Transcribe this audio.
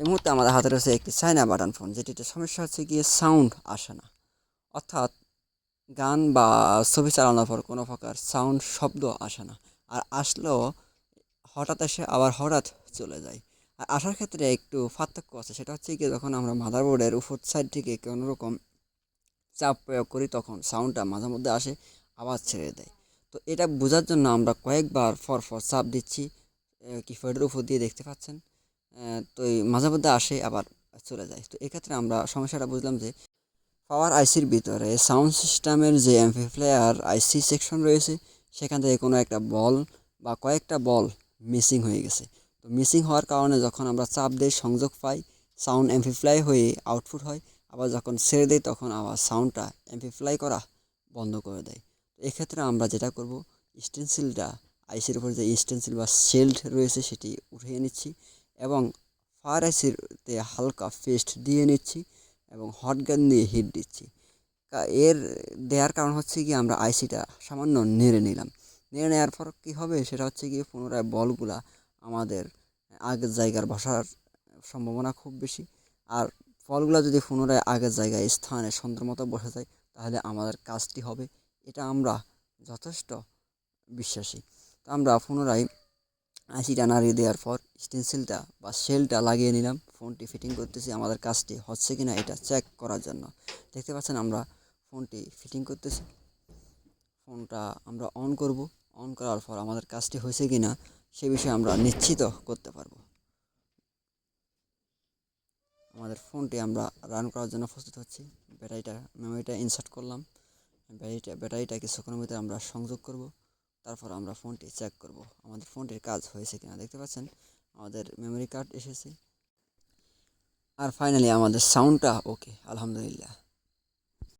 এই মুহূর্তে আমাদের হাতে রয়েছে একটি চায়না বাটন ফোন যেটিতে সমস্যা হচ্ছে গিয়ে সাউন্ড আসে না। অর্থাৎ গান বা ছবি চালানোর পর কোনো প্রকার সাউন্ড শব্দ আসে না। আর আসলেও হঠাৎ এসে আবার হঠাৎ চলে যায়। আর আসার ক্ষেত্রে একটু পার্থক্য আছে, সেটা হচ্ছে কি যখন আমরা মাদারবোর্ডের উপর সাইড থেকে কোনো রকম চাপ প্রয়োগ করি, তখন সাউন্ডটা মাঝে মধ্যে আসে, আবার ছেড়ে দেয়। তো এটা বোঝার জন্য আমরা কয়েকবার ফর ফর চাপ দিচ্ছি কিফোর্ডের উপর দিয়ে দেখতে পাচ্ছেন? তো মাঝে মধ্যে আসে, আবার চলে যায়। তো এক্ষেত্রে আমরা সমস্যাটা বুঝলাম যে, পাওয়ার আইসির ভিতরে সাউন্ড সিস্টেমের যে অ্যাম্পলিফায়ার আইসি সেকশন রয়েছে, সেখান থেকে কোনো একটা বল বা কয়েকটা বল মিসিং হয়ে গেছে। তো মিসিং হওয়ার কারণে যখন আমরা চাপ দিয়ে সংযোগ পাই, সাউন্ড অ্যাম্পলিফাই হয়ে আউটপুট হয়, আবার যখন ছেড়ে দেয় তখন আবার সাউন্ডটা অ্যাম্পলিফাই করা বন্ধ করে দেয়। তো এক্ষেত্রে আমরা যেটা করব, স্টেনসিলটা, আইসির উপর যে স্টেনসিল বা শেল্ড রয়েছে, সেটি উঠিয়ে নিচ্ছি। এবং ফায়ার হালকা পেস্ট দিয়ে নিচ্ছি এবং হট গান দিয়ে হিট দিচ্ছি। এর দেওয়ার কারণ হচ্ছে কি আমরা আইসিটা সামান্য নেড়ে নিলাম। নেড়ে নেওয়ার পর কী হবে? সেটা হচ্ছে গিয়ে পুনরায় বলগুলা আমাদের আগের জায়গার বসার সম্ভাবনা খুব বেশি। আর ফলগুলো যদি পুনরায় আগের জায়গায় স্থানে সুন্দর মতো বসে যায়, তাহলে আমাদের কাজটি হবে। এটা আমরা যথেষ্ট বিশ্বাসী। তো আমরা পুনরায় আশিটা নাড়িয়ে দেওয়ার পর স্টেনসিলটা বা শেলটা লাগিয়ে নিলাম। ফোনটি ফিটিং করতেছি, আমাদের কাজটি হচ্ছে কি না এটা চেক করার জন্য। দেখতে পাচ্ছেন আমরা ফোনটি ফিটিং করতেছি। ফোনটা আমরা অন করব। অন করার পর আমাদের কাজটি হয়েছে কি না সে বিষয়ে আমরা নিশ্চিত করতে পারব। আমাদের ফোনটি আমরা রান করার জন্য প্রস্তুত হচ্ছি। ব্যাটারিটা মেমোরিটা ইনসার্ট করলাম। ব্যাটারিটা ব্যাটারিটা কিছুক্ষণের মধ্যে আমরা সংযোগ করব। তারপর আমরা ফোনটি চেক করব। আমাদের ফোনটির কাজ হয়েছে কিনা দেখতে পাচ্ছেন? আমাদের মেমোরি কার্ড এসেছে। আর ফাইনালি আমাদের সাউন্ডটা ওকে আলহামদুলিল্লাহ।